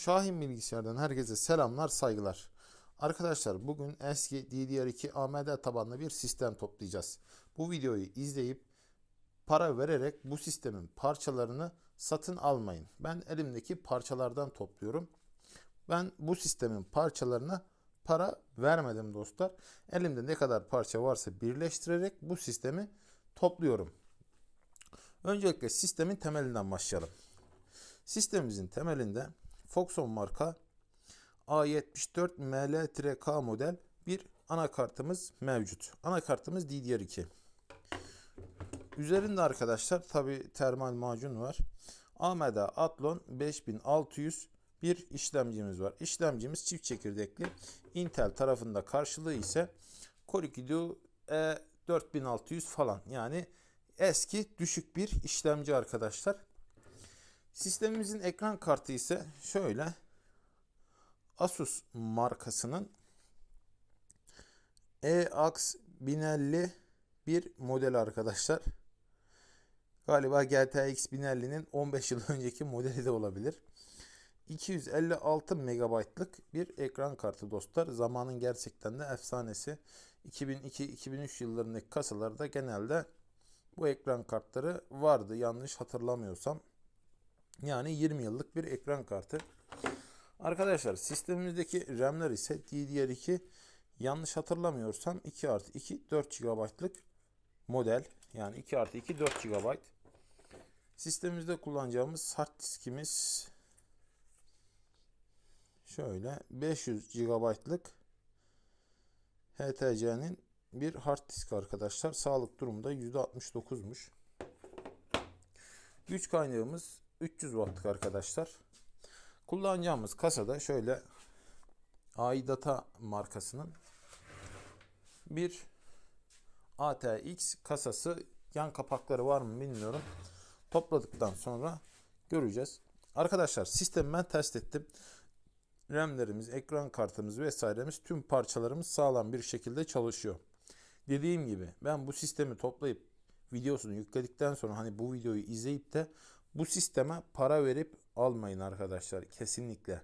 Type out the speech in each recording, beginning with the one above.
Şahin Bilgisayar'dan herkese selamlar, saygılar. Arkadaşlar bugün eski DDR2 AMD tabanlı bir sistem toplayacağız. Bu videoyu izleyip para vererek bu sistemin parçalarını satın almayın. Ben elimdeki parçalardan topluyorum. Ben bu sistemin parçalarına para vermedim dostlar. Elimde ne kadar parça varsa birleştirerek bu sistemi topluyorum. Öncelikle sistemin temelinden başlayalım. Sistemimizin temelinde Foxon marka A74 ML-K model bir anakartımız mevcut. Anakartımız DDR2. Üzerinde arkadaşlar tabi termal macun var. AMD Athlon 5600 bir işlemcimiz var. İşlemcimiz çift çekirdekli. Intel tarafında karşılığı ise Core 2 Duo E4600 falan. Yani eski düşük bir işlemci arkadaşlar. Sistemimizin ekran kartı ise şöyle Asus markasının EAX 1050 bir model arkadaşlar. Galiba GTX 1050'nin 15 yıl önceki modeli de olabilir. 256 MB'lık bir ekran kartı dostlar. Zamanın gerçekten de efsanesi. 2002-2003 yıllarındaki kasalarda genelde bu ekran kartları vardı yanlış hatırlamıyorsam. Yani 20 yıllık bir ekran kartı. Arkadaşlar sistemimizdeki RAM'ler ise DDR2 yanlış hatırlamıyorsam 2 artı 2 4 GB'lık model. Yani 2 artı 2 4 GB. Sistemimizde kullanacağımız hard diskimiz şöyle 500 GB'lık HTC'nin bir hard disk arkadaşlar. Sağlık durumda %69'muş. Güç kaynağımız 300 wattlık arkadaşlar. Kullanacağımız kasada şöyle AIDATA markasının bir ATX kasası yan kapakları var mı bilmiyorum. Topladıktan sonra göreceğiz. Arkadaşlar sistemi ben test ettim. RAM'lerimiz, ekran kartımız vesairemiz tüm parçalarımız sağlam bir şekilde çalışıyor. Dediğim gibi ben bu sistemi toplayıp videosunu yükledikten sonra hani bu videoyu izleyip de bu sisteme para verip almayın arkadaşlar kesinlikle.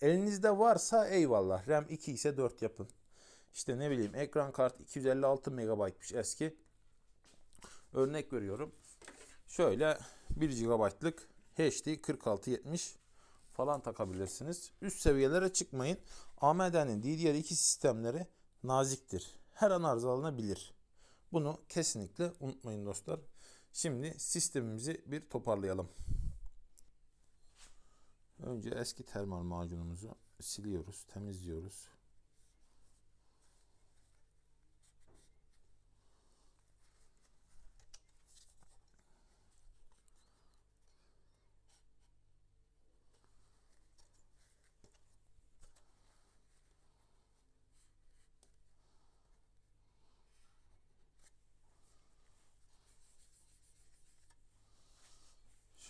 Elinizde varsa eyvallah. RAM 2 ise 4 yapın. İşte ne bileyim ekran kartı 256 MB'mış eski. Örnek veriyorum. Şöyle 1 GB'lık HD 4670 falan takabilirsiniz. Üst seviyelere çıkmayın. AMD'nin DDR2 sistemleri naziktir. Her an arızalanabilir. Bunu kesinlikle unutmayın dostlar. Şimdi sistemimizi bir toparlayalım. Önce eski termal macunumuzu siliyoruz, temizliyoruz.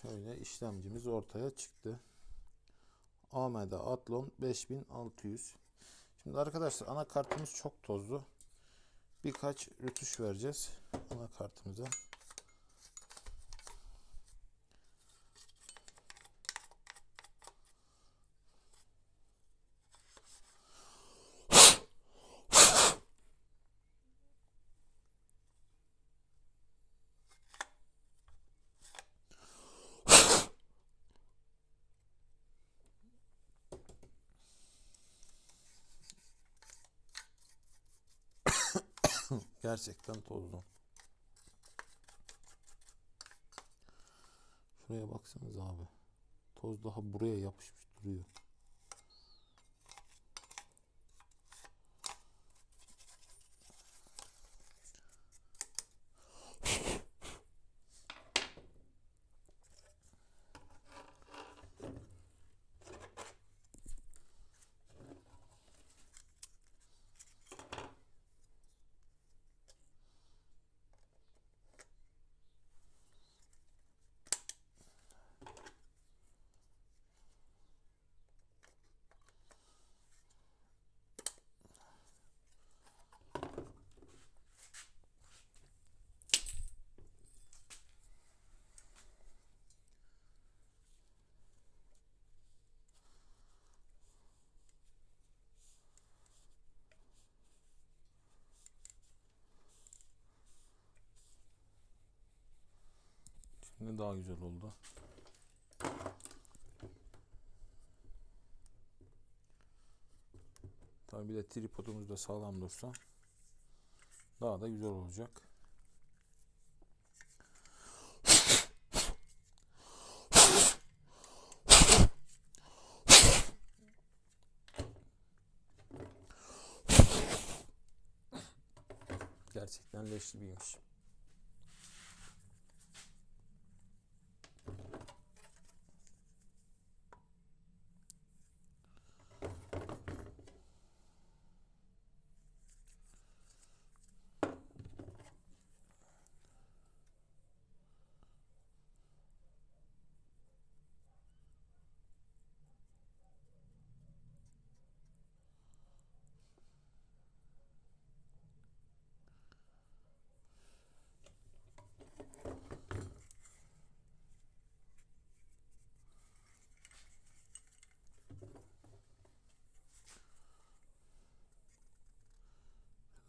Şöyle işlemcimiz ortaya çıktı. AMD Athlon 5600. Şimdi arkadaşlar anakartımız çok tozlu. Birkaç rütuş vereceğiz anakartımıza. Gerçekten tozlu. Şuraya baksanız abi. Toz daha buraya yapışmış duruyor. Şimdi daha güzel oldu. Tabii bir de tripodumuz da sağlam dursa daha da güzel olacak. Gerçekten leş gibiymiş.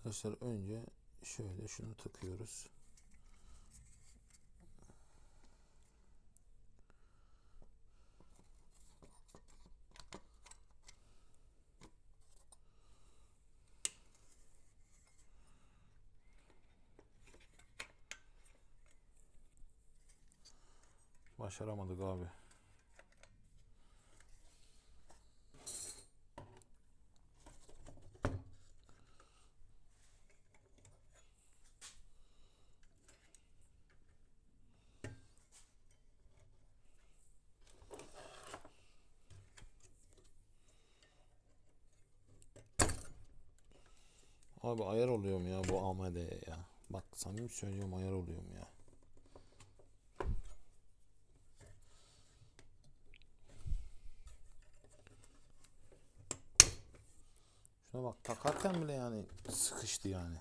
Arkadaşlar önce şöyle şunu takıyoruz. Başaramadık abi. Abi ayar oluyorum ya bu AMD'ye ya. Bak samimi söylüyorum ayar oluyorum ya. Şuna bak takarken bile yani sıkıştı yani.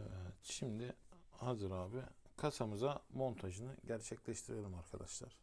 Evet, şimdi hazır abi. Kasamıza montajını gerçekleştirelim arkadaşlar.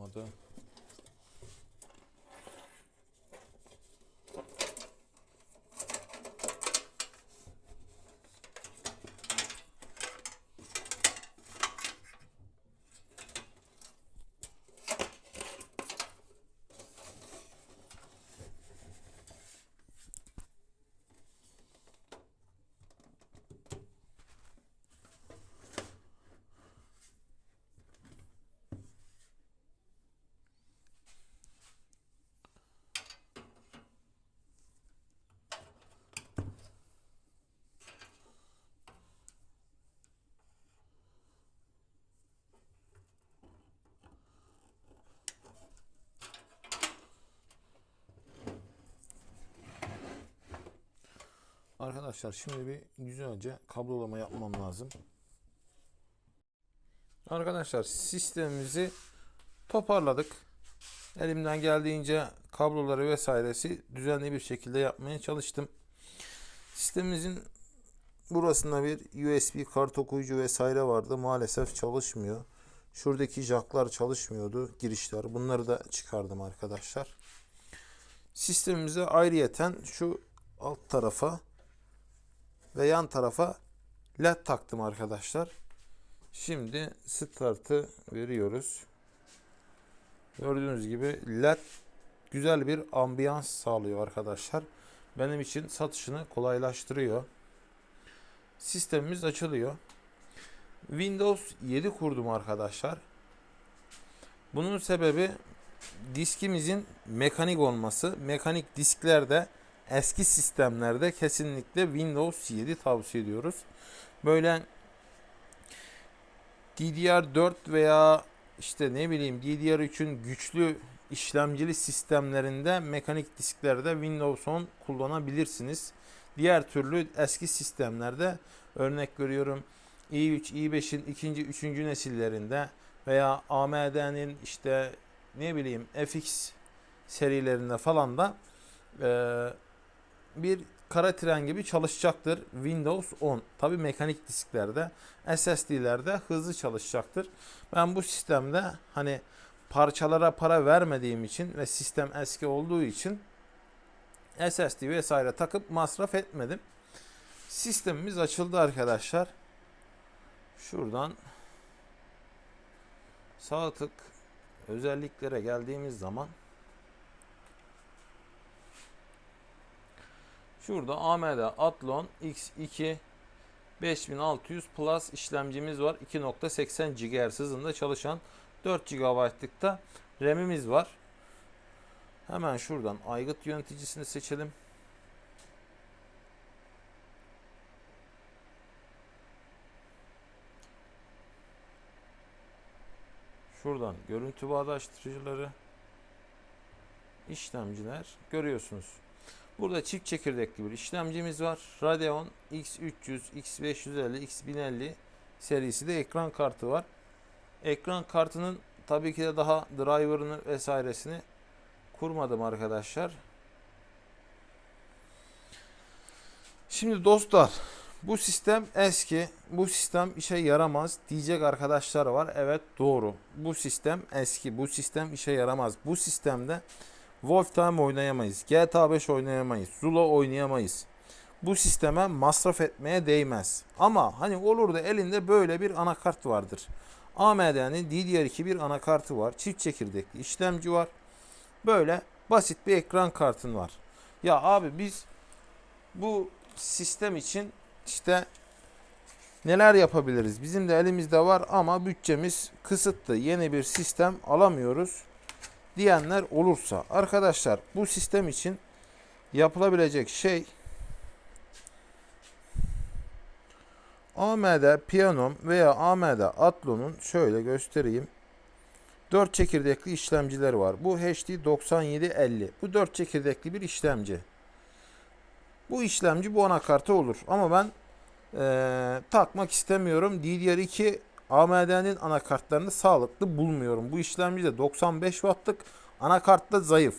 olmadı. Arkadaşlar şimdi bir güzelce kablolama yapmam lazım. Arkadaşlar sistemimizi toparladık. Elimden geldiğince kabloları vesairesi düzenli bir şekilde yapmaya çalıştım. Sistemimizin burasında bir USB kart okuyucu vesaire vardı. Maalesef çalışmıyor. Şuradaki jacklar çalışmıyordu. Girişler. Bunları da çıkardım arkadaşlar. Sistemimize ayrıyeten şu alt tarafa ve yan tarafa led taktım arkadaşlar. Şimdi startı veriyoruz. Gördüğünüz gibi led güzel bir ambiyans sağlıyor arkadaşlar. Benim için satışını kolaylaştırıyor. Sistemimiz açılıyor. Windows 7 kurdum arkadaşlar. Bunun sebebi diskimizin mekanik olması. Mekanik disklerde eski sistemlerde kesinlikle Windows 7 tavsiye ediyoruz. Böyle DDR4 veya işte ne bileyim DDR3'ün güçlü işlemcili sistemlerinde mekanik disklerde Windows 10 kullanabilirsiniz. Diğer türlü eski sistemlerde örnek veriyorum i3, i5'in ikinci, üçüncü nesillerinde veya AMD'nin işte ne bileyim FX serilerinde falan da e, bir kara tren gibi çalışacaktır Windows 10. Tabi mekanik disklerde, SSD'lerde hızlı çalışacaktır. Ben bu sistemde hani parçalara para vermediğim için ve sistem eski olduğu için SSD vesaire takıp masraf etmedim. Sistemimiz açıldı arkadaşlar. Şuradan sağ tık özelliklere geldiğimiz zaman Şurada AMD Athlon X2 5600 Plus işlemcimiz var. 2.80 GHz hızında çalışan 4 GB'lık RAM'imiz var. Hemen şuradan aygıt yöneticisini seçelim. Şuradan görüntü bağdaştırıcıları işlemciler görüyorsunuz. Burada çift çekirdekli bir işlemcimiz var. Radeon X300, X550, X1050 serisi de ekran kartı var. Ekran kartının tabii ki de daha driver'ını vesairesini kurmadım arkadaşlar. Şimdi dostlar bu sistem eski. Bu sistem işe yaramaz diyecek arkadaşlar var. Evet doğru. Bu sistem eski. Bu sistem işe yaramaz. Bu sistemde Wolf Time oynayamayız. GTA 5 oynayamayız. Zula oynayamayız. Bu sisteme masraf etmeye değmez. Ama hani olur da elinde böyle bir anakart vardır. AMD'nin DDR2 bir anakartı var. Çift çekirdekli işlemci var. Böyle basit bir ekran kartın var. Ya abi biz bu sistem için işte neler yapabiliriz? Bizim de elimizde var ama bütçemiz kısıtlı. Yeni bir sistem alamıyoruz diyenler olursa arkadaşlar bu sistem için yapılabilecek şey AMD Pianom veya AMD Athlon'un şöyle göstereyim. 4 çekirdekli işlemciler var. Bu HD 9750. Bu 4 çekirdekli bir işlemci. Bu işlemci bu anakarta olur. Ama ben ee, takmak istemiyorum. DDR2 AMD'nin anakartlarını sağlıklı bulmuyorum. Bu işlemci de 95 wattlık anakart da zayıf.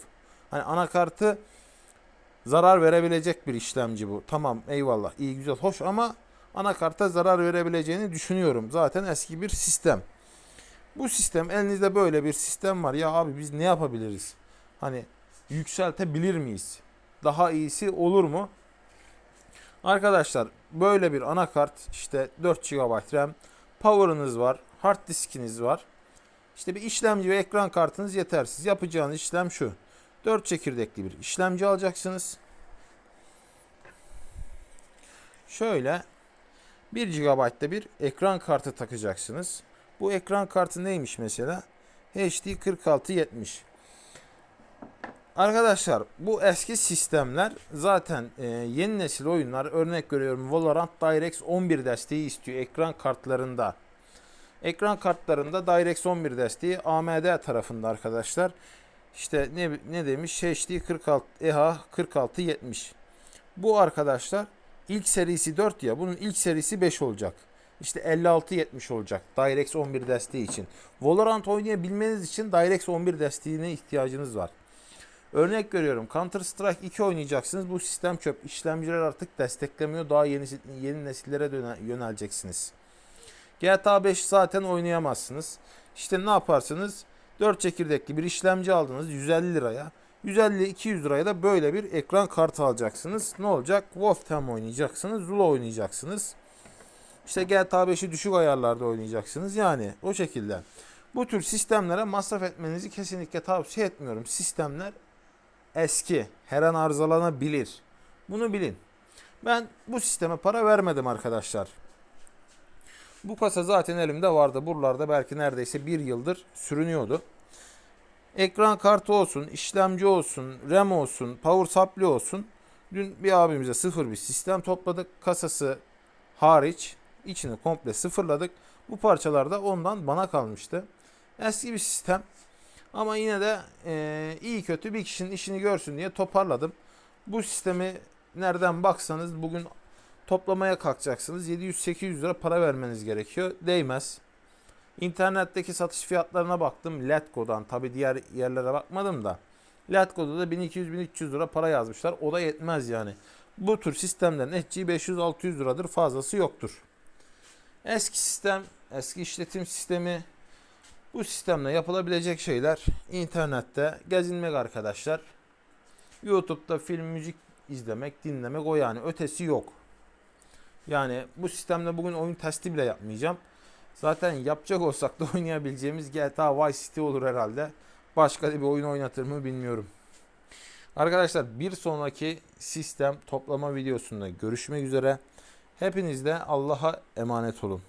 Hani anakartı zarar verebilecek bir işlemci bu. Tamam eyvallah iyi güzel hoş ama anakarta zarar verebileceğini düşünüyorum. Zaten eski bir sistem. Bu sistem elinizde böyle bir sistem var. Ya abi biz ne yapabiliriz? Hani yükseltebilir miyiz? Daha iyisi olur mu? Arkadaşlar böyle bir anakart işte 4 GB RAM power'ınız var, hard diskiniz var. İşte bir işlemci ve ekran kartınız yetersiz. Yapacağınız işlem şu. 4 çekirdekli bir işlemci alacaksınız. Şöyle 1 GB'da bir ekran kartı takacaksınız. Bu ekran kartı neymiş mesela? HD 4670. Arkadaşlar bu eski sistemler zaten e, yeni nesil oyunlar örnek veriyorum Valorant DirectX 11 desteği istiyor ekran kartlarında. Ekran kartlarında DirectX 11 desteği AMD tarafında arkadaşlar. İşte ne ne demiş? HD 46 EH 4670. Bu arkadaşlar ilk serisi 4 ya. Bunun ilk serisi 5 olacak. İşte 5670 olacak DirectX 11 desteği için. Valorant oynayabilmeniz için DirectX 11 desteğine ihtiyacınız var. Örnek veriyorum Counter Strike 2 oynayacaksınız. Bu sistem çöp. İşlemciler artık desteklemiyor. Daha yeni yeni nesillere yöneleceksiniz. GTA 5 zaten oynayamazsınız. İşte ne yaparsınız? 4 çekirdekli bir işlemci aldınız 150 liraya. 150-200 liraya da böyle bir ekran kartı alacaksınız. Ne olacak? Wolf Team oynayacaksınız. Zula oynayacaksınız. İşte GTA 5'i düşük ayarlarda oynayacaksınız. Yani o şekilde. Bu tür sistemlere masraf etmenizi kesinlikle tavsiye etmiyorum. Sistemler eski. Her an arızalanabilir. Bunu bilin. Ben bu sisteme para vermedim arkadaşlar. Bu kasa zaten elimde vardı. Buralarda belki neredeyse bir yıldır sürünüyordu. Ekran kartı olsun, işlemci olsun, RAM olsun, power supply olsun. Dün bir abimize sıfır bir sistem topladık. Kasası hariç içini komple sıfırladık. Bu parçalar da ondan bana kalmıştı. Eski bir sistem. Ama yine de e, iyi kötü bir kişinin işini görsün diye toparladım. Bu sistemi nereden baksanız bugün toplamaya kalkacaksınız. 700-800 lira para vermeniz gerekiyor. Değmez. İnternetteki satış fiyatlarına baktım. Letgo'dan tabi diğer yerlere bakmadım da. Letgo'da da 1200-1300 lira para yazmışlar. O da yetmez yani. Bu tür sistemlerin etçiği 500-600 liradır fazlası yoktur. Eski sistem, eski işletim sistemi bu sistemle yapılabilecek şeyler internette gezinmek arkadaşlar. YouTube'da film, müzik izlemek, dinlemek o yani. Ötesi yok. Yani bu sistemle bugün oyun testi bile yapmayacağım. Zaten yapacak olsak da oynayabileceğimiz GTA Vice City olur herhalde. Başka bir oyun oynatır mı bilmiyorum. Arkadaşlar bir sonraki sistem toplama videosunda görüşmek üzere. Hepiniz de Allah'a emanet olun.